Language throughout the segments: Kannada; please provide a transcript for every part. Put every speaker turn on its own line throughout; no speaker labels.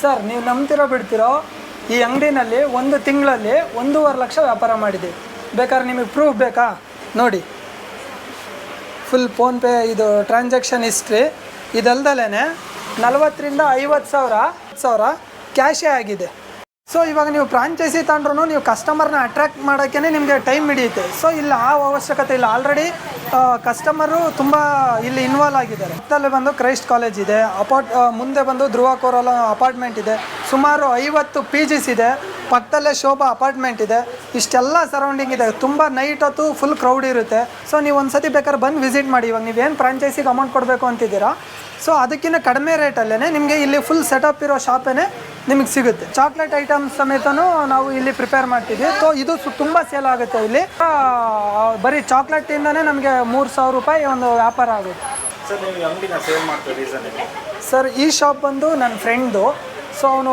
ಸರ್, ನೀವು ನಂಬ್ತಿರೋ ಬಿಡ್ತಿರೋ, ಈ ಅಂಗಡಿನಲ್ಲಿ ಒಂದು ತಿಂಗಳಲ್ಲಿ ಒಂದೂವರೆ ಲಕ್ಷ ವ್ಯಾಪಾರ ಮಾಡಿದೆ. ಬೇಕಾದ್ರೆ ನಿಮಗೆ ಪ್ರೂಫ್ ಬೇಕಾ? ನೋಡಿ. ಫುಲ್ ಫೋನ್ಪೇ ಇದು ಟ್ರಾನ್ಸಾಕ್ಷನ್ ಹಿಸ್ಟ್ರಿ ಇದಲ್ದಲೇ ನಲವತ್ತರಿಂದ ಐವತ್ತು ಸಾವಿರ ಸಾವಿರ ಕ್ಯಾಶೇ ಆಗಿದೆ. ಸೊ ಇವಾಗ ನೀವು ಫ್ರಾಂಚೈಸಿ ತಗೊಂಡ್ರು ನೀವು ಕಸ್ಟಮರ್ನ ಅಟ್ರಾಕ್ಟ್ ಮಾಡೋಕ್ಕೇ ನಿಮಗೆ ಟೈಮ್ ಹಿಡಿಯುತ್ತೆ. ಸೊ ಇಲ್ಲಿ, ಆ ಅವಶ್ಯಕತೆ ಇಲ್ಲ. ಆಲ್ರೆಡಿ ಕಸ್ಟಮರು ತುಂಬ ಇಲ್ಲಿ ಇನ್ವಾಲ್ವ್ ಆಗಿದ್ದಾರೆ. ಪಕ್ಕದಲ್ಲೇ ಬಂದು ಕ್ರೈಸ್ಟ್ ಕಾಲೇಜ್ ಇದೆ. ಅಪಾರ್ಟ್ ಮುಂದೆ ಬಂದು ಧ್ರುವ ಕೋರಲ ಅಪಾರ್ಟ್ಮೆಂಟ್ ಇದೆ. ಸುಮಾರು ಐವತ್ತು ಪಿ ಜಿಸ್ ಇದೆ. ಪಕ್ಕದಲ್ಲೇ ಶೋಭಾ ಅಪಾರ್ಟ್ಮೆಂಟ್ ಇದೆ. ಇಷ್ಟೆಲ್ಲ ಸರೌಂಡಿಂಗ್ ಇದೆ. ತುಂಬ ನೈಟ್ ಹೊತ್ತು ಫುಲ್ ಕ್ರೌಡ್ ಇರುತ್ತೆ. ಸೊ ನೀವು ಒಂದು ಸತಿ ಬೇಕಾದ್ರೆ ಬಂದು ವಿಸಿಟ್ ಮಾಡಿ. ಇವಾಗ ನೀವೇನು ಫ್ರಾಂಚೈಸಿಗೆ ಅಮೌಂಟ್ ಕೊಡಬೇಕು ಅಂತಿದ್ದೀರಾ? ಸೊ ಅದಕ್ಕಿಂತ ಕಡಿಮೆ ರೇಟಲ್ಲೇ ನಿಮಗೆ ಇಲ್ಲಿ ಫುಲ್ ಸೆಟಪ್ ಇರೋ ಶಾಪೇ ನಿಮಗೆ ಸಿಗುತ್ತೆ. ಚಾಕ್ಲೇಟ್ ಐಟಮ್ಸ್ ಸಮೇತನೂ ನಾವು ಇಲ್ಲಿ ಪ್ರಿಪೇರ್ ಮಾಡ್ತೀವಿ ಸೊ ಇದು ಸು- ತುಂಬ ಸೇಲ್ ಆಗುತ್ತೆ ಇಲ್ಲಿ. ಬರೀ ಚಾಕ್ಲೇಟಿಂದನೇ ನಮಗೆ ಮೂರು ಸಾವಿರ ರೂಪಾಯಿ ಒಂದು ವ್ಯಾಪಾರ ಆಗುತ್ತೆ.
ಸರ್
ಈ ಶಾಪ್ ಬಂದು ನನ್ನ ಫ್ರೆಂಡ್ದು ಸೊ ಅವನು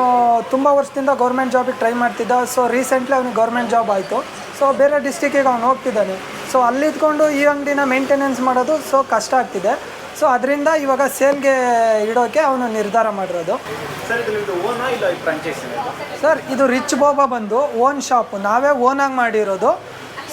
ತುಂಬ ವರ್ಷದಿಂದ ಗೌರ್ಮೆಂಟ್ ಜಾಬಿಗೆ ಟ್ರೈ ಮಾಡ್ತಿದ್ದ. ಸೊ ರೀಸೆಂಟ್ಲಿ ಅವ್ನಿಗೆ ಗೌರ್ಮೆಂಟ್ ಜಾಬ್ ಆಯಿತು. ಸೊ ಬೇರೆ ಡಿಸ್ಟಿಕ್ಕಿಗೆ ಅವ್ನು ಹೋಗ್ತಿದ್ದಾನೆ. ಸೊ ಅಲ್ಲಿ ಇದ್ಕೊಂಡು ಈ ಅಂಗಡಿನ ಮೇಂಟೆನೆನ್ಸ್ ಮಾಡೋದು ಸೊ ಕಷ್ಟ ಆಗ್ತಿದೆ. ಸೊ ಅದರಿಂದ ಇವಾಗ ಸೇಲ್ಗೆ ಇಡೋಕ್ಕೆ ಅವನು ನಿರ್ಧಾರ ಮಾಡಿರೋದು.
ಇದು
ಸರ್ ಇದು ರಿಚ್ ಬೋಬಾ ಬಂದು ಓನ್ ಶಾಪ್ ನಾವೇ ಓನಾಗಿ ಮಾಡಿರೋದು.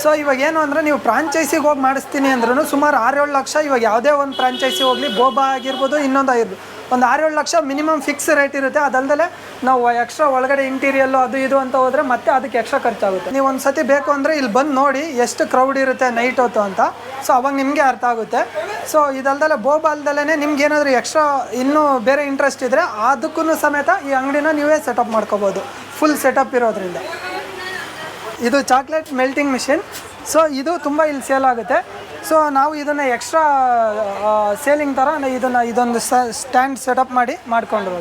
ಸೊ ಇವಾಗ ಏನು ಅಂದರೆ ನೀವು ಫ್ರಾಂಚೈಸಿಗೆ ಹೋಗಿ ಮಾಡಿಸ್ತೀನಿ ಅಂದ್ರೂ ಸುಮಾರು ಆರೇಳು ಲಕ್ಷ ಇವಾಗ ಯಾವುದೇ ಒಂದು ಫ್ರಾಂಚೈಸಿ ಹೋಗಲಿ ಬೋಬಾ ಆಗಿರ್ಬೋದು ಇನ್ನೊಂದು ಆಗಿರ್ಬೋದು. ಒಂದು ಆರೇಳು ಲಕ್ಷ ಮಿನಿಮಮ್ ಫಿಕ್ಸ್ ರೇಟ್ ಇರುತ್ತೆ. ಅದಲ್ಲದೆ ನಾವು ಎಕ್ಸ್ಟ್ರಾ ಒಳಗಡೆ ಇಂಟೀರಿಯಲ್ಲು ಅದು ಇದು ಅಂತ ಹೋದರೆ ಮತ್ತೆ ಅದಕ್ಕೆ ಎಕ್ಸ್ಟ್ರಾ ಖರ್ಚಾಗುತ್ತೆ. ನೀವು ಒಂದು ಸತಿ ಬೇಕು ಅಂದರೆ ಇಲ್ಲಿ ಬಂದು ನೋಡಿ ಎಷ್ಟು ಕ್ರೌಡ್ ಇರುತ್ತೆ ನೈಟ್ ಹೊತ್ತು ಅಂತ. ಸೊ ಅವಾಗ ನಿಮಗೆ ಅರ್ಥ ಆಗುತ್ತೆ. ಸೊ ಇದಲ್ದಲೆ ಬೋಬಾಲ್ದಲ್ಲೇ ನಿಮ್ಗೆ ಏನಾದರೂ ಎಕ್ಸ್ಟ್ರಾ ಇನ್ನೂ ಬೇರೆ ಇಂಟ್ರೆಸ್ಟ್ ಇದ್ದರೆ ಅದಕ್ಕೂ ಸಮೇತ ಈ ಅಂಗಡಿನ ನೀವೇ ಸೆಟಪ್ ಮಾಡ್ಕೋಬೋದು. ಫುಲ್ ಸೆಟಪ್ ಇರೋದ್ರಿಂದ. ಇದು ಚಾಕ್ಲೇಟ್ ಮೆಲ್ಟಿಂಗ್ ಮಿಷಿನ್ ಸೊ ಇದು ತುಂಬ ಇಲ್ಲಿ ಸೇಲ್ ಆಗುತ್ತೆ. ಸೊ ನಾವು ಇದನ್ನು ಎಕ್ಸ್ಟ್ರಾ ಸೇಲಿಂಗ್ ಥರ ಇದನ್ನು, ಇದೊಂದು ಸ್ಟ್ಯಾಂಡ್ ಸೆಟಪ್ ಮಾಡಿ ಮಾಡ್ಕೊಂಡಿರೋದು.